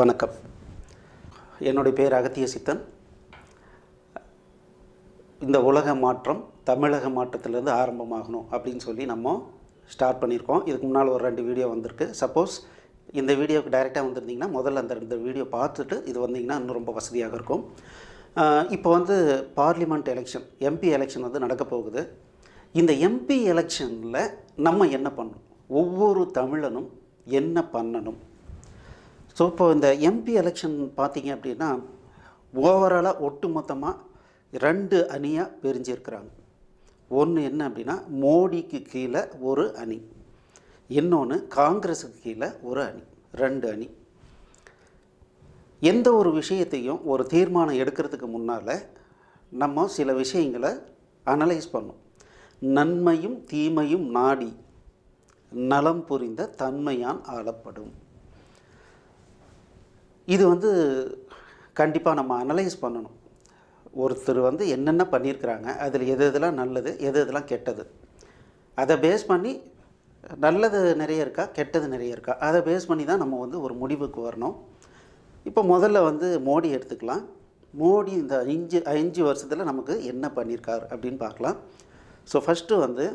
வணக்கம். என்னுடைய பேர் அகத்திய சித்தன். இந்த உலக மாற்றம் தமிழக மாற்றத்திலேருந்து ஆரம்பமாகணும் அப்படின்னு சொல்லி நம்ம ஸ்டார்ட் பண்ணியிருக்கோம். இதுக்கு முன்னால் ஒரு ரெண்டு வீடியோ வந்திருக்கு. சப்போஸ் இந்த வீடியோக்கு டைரெக்டாக வந்திருந்தீங்கன்னா முதல்ல அந்த ரெண்டு வீடியோ பார்த்துட்டு இது வந்தீங்கன்னா இன்னும் ரொம்ப வசதியாக இருக்கும். இப்போ வந்து பார்லிமெண்ட் எலெக்ஷன் எம்பி எலெக்ஷன் வந்து நடக்க போகுது. இந்த எம்பி எலெக்ஷனில் நம்ம என்ன பண்ணணும்? ஒவ்வொரு தமிழனும் என்ன பண்ணணும்? ஸோ இப்போ இந்த எம்பி எலெக்ஷன் பார்த்தீங்க அப்படின்னா ஓவராலாக ஒட்டுமொத்தமாக ரெண்டு அணியாக பிரிஞ்சிருக்கிறாங்க. ஒன்று என்ன அப்படின்னா மோடிக்கு கீழே ஒரு அணி. இன்னொன்று காங்கிரஸுக்கு கீழே ஒரு அணி ரெண்டு அணி. எந்த ஒரு விஷயத்தையும் ஒரு தீர்மானம் எடுக்கிறதுக்கு முன்னால் நம்ம சில விஷயங்களை அனலைஸ் பண்ணோம் நன்மையும் தீமையும் நாடி நலம் புரிந்த தன்மையான் ஆளப்படும். இது வந்து கண்டிப்பாக நம்ம அனலைஸ் பண்ணணும். ஒருத்தர் வந்து என்னென்ன பண்ணியிருக்கிறாங்க அதில் எது எதெல்லாம் நல்லது எது எதெல்லாம் கெட்டது. அதை பேஸ் பண்ணி நல்லது நிறைய இருக்கா கெட்டது நிறைய இருக்கா? அதை பேஸ் பண்ணி தான் நம்ம வந்து ஒரு முடிவுக்கு வரணும். இப்போ முதல்ல வந்து மோடி எடுத்துக்கலாம். மோடி இந்த அஞ்சு அஞ்சு வருஷத்தில் நமக்கு என்ன பண்ணியிருக்கார் அப்படின்னு பார்க்கலாம். ஸோ ஃபஸ்ட்டு வந்து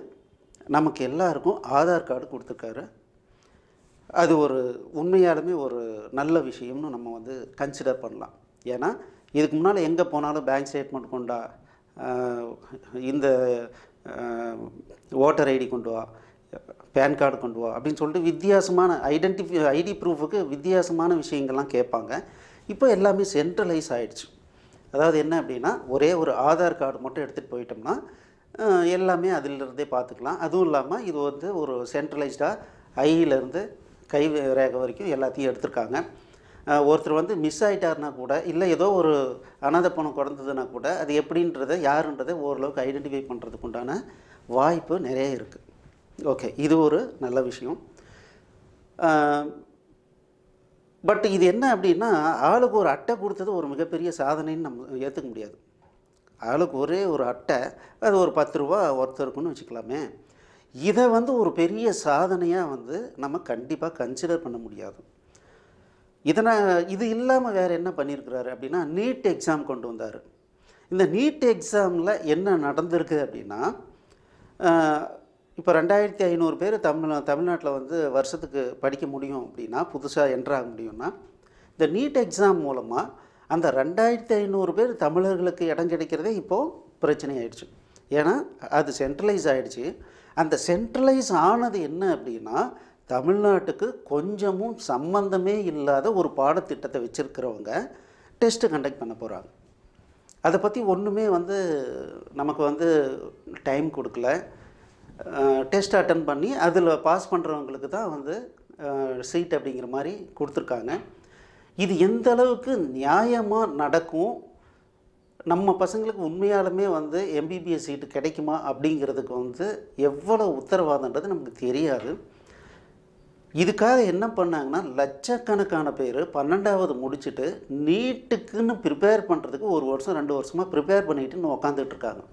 நமக்கு எல்லாருக்கும் ஆதார் கார்டு கொடுத்துருக்காரு. அது ஒரு உண்மையாலுமே ஒரு நல்ல விஷயம்னு நம்ம வந்து கன்சிடர் பண்ணலாம். ஏன்னா இதுக்கு முன்னால் எங்கே போனாலும் பேங்க் ஸ்டேட்மெண்ட் கொண்டா இந்த ஓட்டர் ஐடி கொண்டு வா பேன் கார்டு கொண்டு வா அப்படின்னு சொல்லிட்டு வித்தியாசமான ஐடென்டிஃபி ஐடி ப்ரூஃபுக்கு வித்தியாசமான விஷயங்கள்லாம் கேட்பாங்க. இப்போ எல்லாமே சென்ட்ரலைஸ் ஆகிடுச்சு அதாவது என்ன அப்படின்னா ஒரே ஒரு ஆதார் கார்டு மட்டும் எடுத்துகிட்டு போயிட்டோம்னா எல்லாமே அதிலிருந்தே பார்த்துக்கலாம். அதுவும் இல்லாமல் இது வந்து ஒரு சென்ட்ரலைஸ்டாக ஐயிலேருந்து கை ரேகை வரைக்கும் எல்லாத்தையும் எடுத்திருக்காங்க. ஒருத்தர் வந்து மிஸ் ஆகிட்டாருனா கூட இல்லை ஏதோ ஒரு அனாதை பணம் குறைந்ததுன்னா கூட அது எப்படின்றத யாருன்றதை ஓரளவுக்கு ஐடென்டிஃபை பண்ணுறதுக்கு உண்டான வாய்ப்பு நிறைய இருக்குது ஓகே இது ஒரு நல்ல விஷயம். பட் இது என்ன அப்படின்னா ஆளுக்கு ஒரு அட்டை கொடுத்தது ஒரு மிகப்பெரிய சாதனைன்னு நம்ம ஏற்றுக்க முடியாது. ஆளுக்கு ஒரே ஒரு அட்டை அது ஒரு பத்து ரூபா ஒருத்தருக்குன்னு வச்சுக்கலாமே. இதை வந்து ஒரு பெரிய சாதனையாக வந்து நம்ம கண்டிப்பாக கன்சிடர் பண்ண முடியாது. இதனை இது இல்லாமல் வேறு என்ன பண்ணியிருக்கிறாரு அப்படின்னா நீட் எக்ஸாம் கொண்டு வந்தார். இந்த நீட் எக்ஸாமில் என்ன நடந்திருக்கு அப்படின்னா இப்போ ரெண்டாயிரத்தி ஐநூறு பேர் தமிழ் தமிழ்நாட்டில் வந்து வருஷத்துக்கு படிக்க முடியும் அப்படின்னா புதுசாக என்ட்ராக முடியும்னா இந்த நீட் எக்ஸாம் மூலமாக அந்த ரெண்டாயிரத்தி ஐநூறு பேர் தமிழர்களுக்கு இடம் கிடைக்கிறதே இப்போது பிரச்சனை ஆயிடுச்சு ஏன்னா அது சென்ட்ரலைஸ் ஆகிடுச்சு அந்த சென்ட்ரலைஸ் ஆனது என்ன அப்படின்னா தமிழ்நாட்டுக்கு கொஞ்சமும் சம்பந்தமே இல்லாத ஒரு பாடத்திட்டத்தை வச்சுருக்கிறவங்க டெஸ்ட்டு கண்டக்ட் பண்ண போகிறாங்க அதை பற்றி ஒன்றுமே வந்து நமக்கு வந்து டைம் கொடுக்கல. டெஸ்ட் அட்டன் பண்ணி அதில் பாஸ் பண்ணுறவங்களுக்கு தான் வந்து சீட் அப்படிங்கிற மாதிரி கொடுத்துருக்காங்க. இது எந்த அளவுக்கு நியாயமாக நடக்கும் நம்ம பசங்களுக்கு உண்மையாலுமே வந்து எம்பிபிஎஸ் சீட்டு கிடைக்குமா அப்படிங்கிறதுக்கு வந்து எவ்வளோ உத்தரவாதன்றது நமக்கு தெரியாது. இதுக்காக என்ன பண்ணாங்கன்னா லட்சக்கணக்கான பேர் பன்னெண்டாவது முடிச்சுட்டு நீட்டுக்குன்னு ப்ரிப்பேர் பண்ணுறதுக்கு ஒரு வருஷம் ரெண்டு வருஷமாக ப்ரிப்பேர் பண்ணிட்டு இன்னும்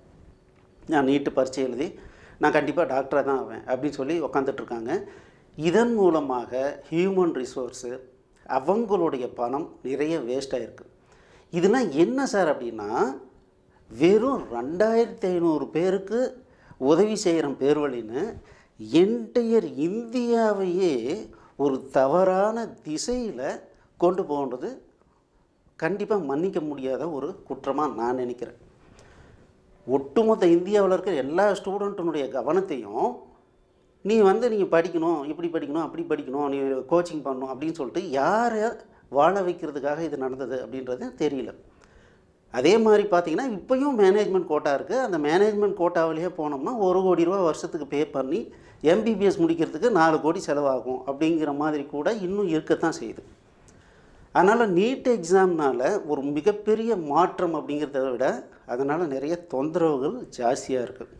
நான் நீட்டு பரீட்சை எழுதி நான் கண்டிப்பாக டாக்டராக தான் ஆவேன் அப்படின்னு சொல்லி உக்காந்துட்ருக்காங்க இதன் மூலமாக ஹியூமன் ரிசோர்ஸு அவங்களுடைய பணம் நிறைய வேஸ்ட் ஆகிருக்கு இதெல்லாம் என்ன சார் அப்படின்னா வெறும் ரெண்டாயிரத்தி ஐநூறு பேருக்கு உதவி செய்கிற பேர்வழின்னு என்டையர் இந்தியாவையே ஒரு தவறான திசையில் கொண்டு போகிறது கண்டிப்பாக மன்னிக்க முடியாத ஒரு குற்றமாக நான் நினைக்கிறேன். ஒட்டுமொத்த இந்தியாவில் இருக்கிற எல்லா ஸ்டூடெண்ட்டினுடைய கவனத்தையும் நீ வந்து நீங்கள் படிக்கணும் இப்படி படிக்கணும் அப்படி படிக்கணும் நீ கோச்சிங் பண்ணணும் அப்படின்னு சொல்லிட்டு யாரை வாழ வைக்கிறதுக்காக இது நடந்தது அப்படின்றது தெரியல. அதே மாதிரி பார்த்தீங்கன்னா இப்போயும் மேனேஜ்மெண்ட் கோட்டா இருக்குது அந்த மேனேஜ்மெண்ட் கோட்டாவிலேயே போனோம்னா ஒரு கோடி ரூபா வருஷத்துக்கு பே பண்ணி எம்பிபிஎஸ் முடிக்கிறதுக்கு நாலு கோடி செலவாகும் அப்படிங்கிற மாதிரி கூட இன்னும் இருக்கத்தான் செய்யுது. அதனால் நீட் எக்ஸாம்னால் ஒரு மிகப்பெரிய மாற்றம் அப்படிங்கிறத விட அதனால் நிறைய தொந்தரவுகள் ஜாஸ்தியாக இருக்குது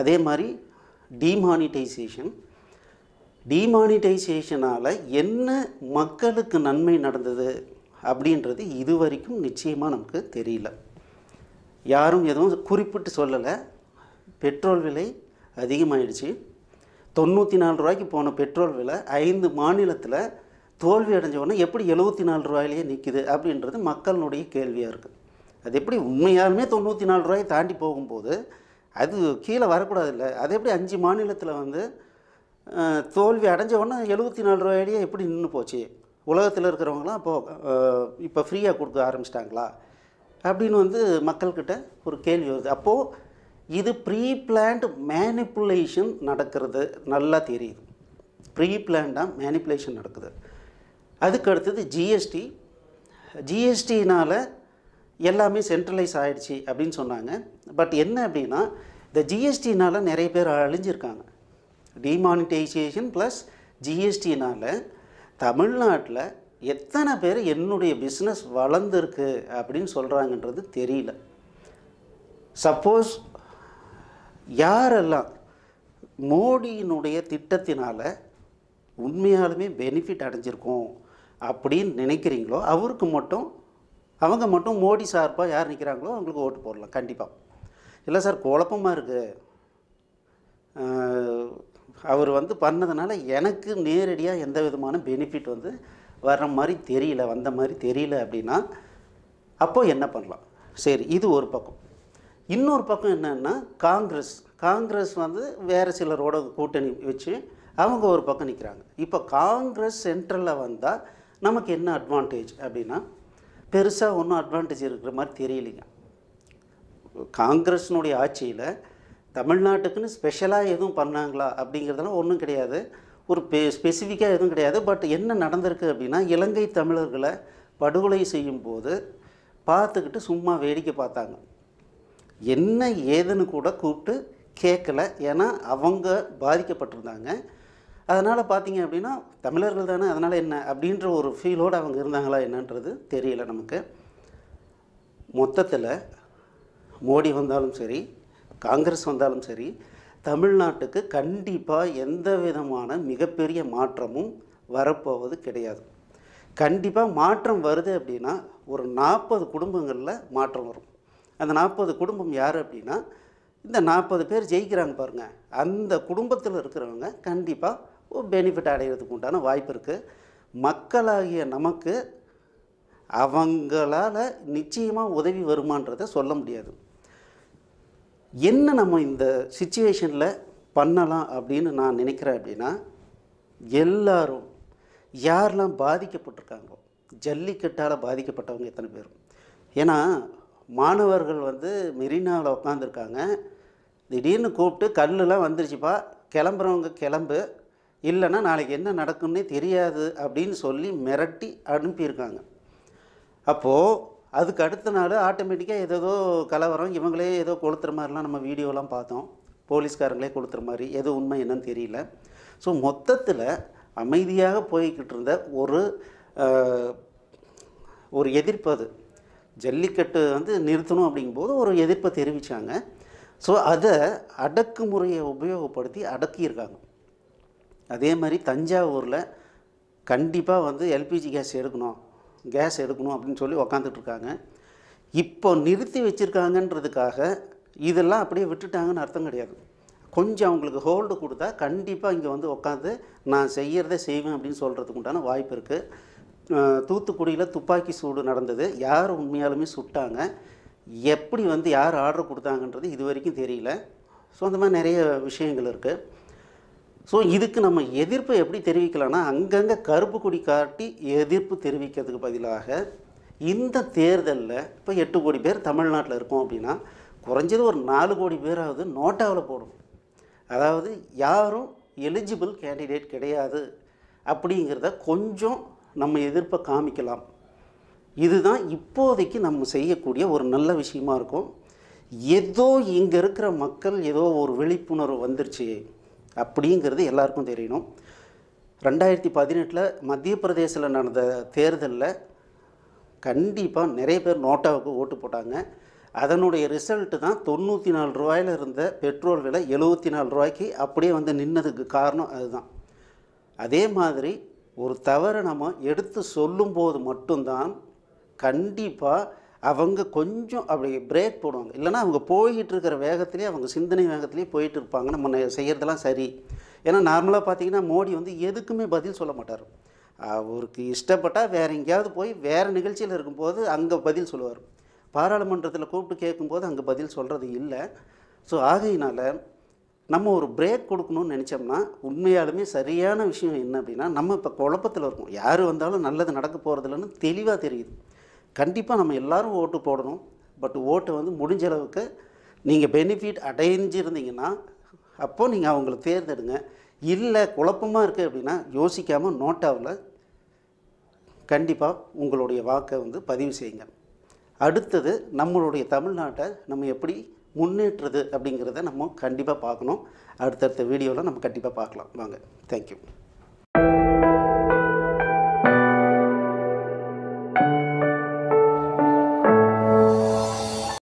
அதே மாதிரி டிமானிட்டைசேஷன் டிமானிட்டைசேஷனால் என்ன மக்களுக்கு நன்மை நடந்தது அப்படின்றது இது வரைக்கும் நிச்சயமாக நமக்கு தெரியல. யாரும் எதுவும் குறிப்பிட்டு சொல்லலை. பெட்ரோல் விலை அதிகமாகிடுச்சு தொண்ணூற்றி நாலு ரூபாய்க்கு போன பெட்ரோல் விலை ஐந்து மாநிலத்தில் தோல்வி அடைஞ்சவுடனே எப்படி எழுபத்தி நாலு ரூபாயிலேயே நிற்கிது அப்படின்றது மக்களினுடைய கேள்வியாக இருக்குது அது எப்படி உண்மையாலுமே தொண்ணூற்றி நாலு ரூபாயை தாண்டி போகும்போது அது கீழே வரக்கூடாது இல்லை. அது எப்படி அஞ்சு மாநிலத்தில் வந்து தோல்வி அடைஞ்ச உடனே எழுபத்தி நாலு ரூபாயிலேயே எப்படி நின்று போச்சு? உலகத்தில் இருக்கிறவங்களாம் அப்போது இப்போ ஃப்ரீயாக கொடுக்க ஆரம்பிச்சிட்டாங்களா? அப்படின்னு வந்து மக்கள்கிட்ட ஒரு கேள்வி வருது. அப்போது இது ப்ரீ பிளான்டு மேனிப்புலேஷன் நடக்கிறது நல்லா தெரியுது. ப்ரீ பிளான்டாக மேனிப்புலேஷன் நடக்குது. அதுக்கு அடுத்தது ஜிஎஸ்டி ஜிஎஸ்டினால் எல்லாமே சென்ட்ரலைஸ் ஆகிடுச்சி அப்படின்னு சொன்னாங்க. பட் என்ன அப்படின்னா இந்த ஜிஎஸ்டினால் நிறைய பேர் அழிஞ்சிருக்காங்க. டிமானிட்டைசேஷன் ப்ளஸ் ஜிஎஸ்டினால் தமிழ்நாட்டில் எத்தனை பேர் என்னுடைய பிஸ்னஸ் வளர்ந்துருக்கு அப்படின்னு சொல்கிறாங்கன்றது தெரியல. சப்போஸ் யாரெல்லாம் மோடியினுடைய திட்டத்தினால் உண்மையாலுமே பெனிஃபிட் அடைஞ்சிருக்கோம் அப்படின்னு நினைக்கிறீங்களோ அவருக்கு மட்டும் அவங்க மட்டும் மோடி சார்பாக யார் நிற்கிறாங்களோ அவங்களுக்கு ஓட்டு போடலாம் கண்டிப்பாக இல்லை சார் குழப்பமாக இருக்குது அவர் வந்து பண்ணதுனால எனக்கு நேரடியாக எந்த விதமான பெனிஃபிட் வந்து வர்ற மாதிரி தெரியல வந்த மாதிரி தெரியல அப்படின்னா அப்போ என்ன பண்ணலாம்? சரி இது ஒரு பக்கம். இன்னொரு பக்கம் என்னென்னா காங்கிரஸ். காங்கிரஸ் வந்து வேறு சிலரோட கூட்டணி வச்சு அவங்க ஒரு பக்கம் நிற்கிறாங்க இப்போ காங்கிரஸ் சென்ட்ரலில் வந்தால் நமக்கு என்ன அட்வான்டேஜ் அப்படின்னா பெருசாக ஒன்றும் அட்வான்டேஜ் இருக்கிற மாதிரி தெரியலைங்க. காங்கிரஸினுடைய ஆட்சியில் தமிழ்நாட்டுக்குன்னு ஸ்பெஷலாக எதுவும் பண்ணாங்களா அப்படிங்கிறதெல்லாம் ஒன்றும் கிடையாது. ஒரு பெ ஸ்பெசிஃபிக்காக எதுவும் கிடையாது. பட் என்ன நடந்திருக்கு அப்படின்னா இலங்கை தமிழர்களை படுகொலை செய்யும்போது பார்த்துக்கிட்டு சும்மா வேடிக்கை பார்த்தாங்க. என்ன ஏதுன்னு கூட கூப்பிட்டு கேட்கல. ஏன்னா அவங்க பாதிக்கப்பட்டிருந்தாங்க. அதனால் பார்த்தீங்க அப்படின்னா தமிழர்கள் தானே அதனால் என்ன அப்படின்ற ஒரு ஃபீலோடு அவங்க இருந்தாங்களா என்னன்றது தெரியல நமக்கு. மொத்தத்தில் மோடி வந்தாலும் சரி காங்கிரஸ் வந்தாலும் சரி தமிழ்நாட்டுக்கு கண்டிப்பாக எந்த விதமான மிகப்பெரிய மாற்றமும் வரப்போவது கிடையாது. கண்டிப்பாக மாற்றம் வருது அப்படின்னா ஒரு நாற்பது குடும்பங்களில் மாற்றம் வரும். அந்த நாற்பது குடும்பம் யார் அப்படின்னா இந்த நாற்பது பேர் ஜெயிக்கிறாங்க பாருங்கள் அந்த குடும்பத்தில் இருக்கிறவங்க கண்டிப்பாக ஒரு பெனிஃபிட் அடைகிறதுக்கு உண்டான வாய்ப்பு இருக்குது மக்களாகிய நமக்கு அவங்களால நிச்சயமாக உதவி வருமான்றதை சொல்ல முடியாது. என்ன நம்ம இந்த சுச்சுவேஷனில் பண்ணலாம் அப்படின்னு நான் நினைக்கிறேன் அப்படின்னா எல்லாரும் யாரெல்லாம் பாதிக்கப்பட்டிருக்காங்களோ ஜல்லிக்கட்டால் பாதிக்கப்பட்டவங்க எத்தனை பேர்? ஏன்னா மாணவர்கள் வந்து மெரினாவில் உட்காந்துருக்காங்க திடீர்னு கூப்பிட்டு கல்லுலாம் வந்துருச்சுப்பா கிளம்புறவங்க கிளம்பு. இல்லைன்னா நாளைக்கு என்ன நடக்கும்னே தெரியாது அப்படின்னு சொல்லி மிரட்டி அனுப்பியிருக்காங்க. அப்போது அதுக்கு அடுத்த நாள் ஆட்டோமேட்டிக்காக ஏதேதோ கலவரம் இவங்களே ஏதோ கொளுத்துற மாதிரிலாம் நம்ம வீடியோலாம் பார்த்தோம். போலீஸ்காரங்களே கொளுத்துற மாதிரி. எது உண்மை என்னன்னு தெரியல. ஸோ மொத்தத்தில் அமைதியாக போய்கிட்டு இருந்த ஒரு ஒரு எதிர்ப்பு அது. ஜல்லிக்கட்டு வந்து நிறுத்தணும் அப்படிங்கும்போது ஒரு எதிர்ப்பை தெரிவித்தாங்க ஸோ அதை அடக்குமுறையை உபயோகப்படுத்தி அடக்கியிருக்காங்க. அதே மாதிரி தஞ்சாவூரில் கண்டிப்பாக வந்து எல்பிஜி கேஸ் எடுக்கணும். கேஸ் எடுக்கணும் அப்படின்னு சொல்லி உக்காந்துட்ருக்காங்க. இப்போ நிறுத்தி வச்சுருக்காங்கன்றதுக்காக இதெல்லாம் அப்படியே விட்டுட்டாங்கன்னு அர்த்தம் கிடையாது. கொஞ்சம் அவங்களுக்கு ஹோல்டு கொடுத்தா கண்டிப்பாக இங்கே வந்து உட்காந்து நான் செய்கிறதே செய்வேன் அப்படின்னு சொல்கிறதுக்கு உண்டான வாய்ப்பு இருக்குது தூத்துக்குடியில் துப்பாக்கி சூடு நடந்தது. யார் உண்மையாலுமே சுட்டாங்க. எப்படி வந்து யார் ஆர்டர் கொடுத்தாங்கன்றது இது வரைக்கும் தெரியல. ஸோ அந்த மாதிரி நிறைய விஷயங்கள் இருக்குது ஸோ இதுக்கு நம்ம எதிர்ப்பை எப்படி தெரிவிக்கலாம்னா அங்கங்கே கருப்பு கொடி காட்டி எதிர்ப்பு தெரிவிக்கிறதுக்கு பதிலாக இந்த தேர்தலில் இப்போ எட்டு கோடி பேர் தமிழ்நாட்டில் இருக்கோம் அப்படின்னா குறைஞ்சது ஒரு நாலு கோடி பேராவது நோட்டாவில் போடும் அதாவது யாரும் எலிஜிபிள் கேண்டிடேட் கிடையாது அப்படிங்கிறத கொஞ்சம் நம்ம எதிர்ப்பை காமிக்கலாம். இதுதான் இப்போதைக்கு நம்ம செய்யக்கூடிய ஒரு நல்ல விஷயமா இருக்கும். ஏதோ இங்கே இருக்கிற மக்கள் ஏதோ ஒரு விழிப்புணர்வு வந்துருச்சு. அப்படிங்கிறது எல்லாருக்கும் தெரியணும். ரெண்டாயிரத்தி பதினெட்டில் மத்திய பிரதேசில் நடந்த தேர்தலில் கண்டிப்பாக நிறைய பேர் நோட்டாவுக்கு ஓட்டு போட்டாங்க. அதனுடைய ரிசல்ட்டு தான் தொண்ணூற்றி நாலு ரூபாயில் இருந்த பெட்ரோல் விலை எழுபத்தி நாலு ரூபாய்க்கு அப்படியே வந்து நின்னதுக்கு காரணம் அதுதான். அதே மாதிரி ஒரு தவறை நம்ம எடுத்து சொல்லும்போது மட்டும்தான் கண்டிப்பாக அவங்க கொஞ்சம் அப்படி பிரேக் போடுவாங்க. இல்லைன்னா அவங்க போய்கிட்டு இருக்கிற வேகத்திலே அவங்க சிந்தனை வேகத்திலே போயிட்டு இருப்பாங்க. நம்ம செய்கிறதெல்லாம் சரி. ஏன்னா நார்மலாக பார்த்தீங்கன்னா மோடி வந்து எதுக்குமே பதில் சொல்ல மாட்டார். அவருக்கு இஷ்டப்பட்டால் வேறு எங்கேயாவது போய் வேறு நிகழ்ச்சியில் இருக்கும்போது அங்கே பதில் சொல்லுவார். பாராளுமன்றத்தில் கூப்பிட்டு கேட்கும்போது அங்கே பதில் சொல்கிறது இல்லை. ஸோ ஆகையினால் நம்ம ஒரு பிரேக் கொடுக்கணும்னு நினச்சோம்னா உண்மையாலுமே சரியான விஷயம் என்ன அப்படின்னா நம்ம இப்போ குழப்பத்தில் இருக்கோம். யார் வந்தாலும் நல்லது நடக்க போகிறதுலன்னு தெளிவாக தெரியுது. கண்டிப்பாக நம்ம எல்லாரும் ஓட்டு போடணும். பட் ஓட்டை வந்து முடிஞ்ச அளவுக்கு நீங்கள் பெனிஃபிட் அடைஞ்சிருந்தீங்கன்னா அப்போது நீங்கள் அவங்கள தேர்ந்தெடுங்க. இல்லை குழப்பமாக இருக்குது அப்படின்னா யோசிக்காமல் நோட்டாவில் கண்டிப்பாக உங்களுடைய வாக்கை வந்து பதிவு செய்யுங்க. அடுத்தது நம்மளுடைய தமிழ்நாட்டை நம்ம எப்படி முன்னேற்றுறது அப்படிங்கிறத நம்ம கண்டிப்பாக பார்க்கணும். அடுத்தடுத்த வீடியோவில் நம்ம கண்டிப்பாக பார்க்கலாம். வாங்க. தேங்க்யூ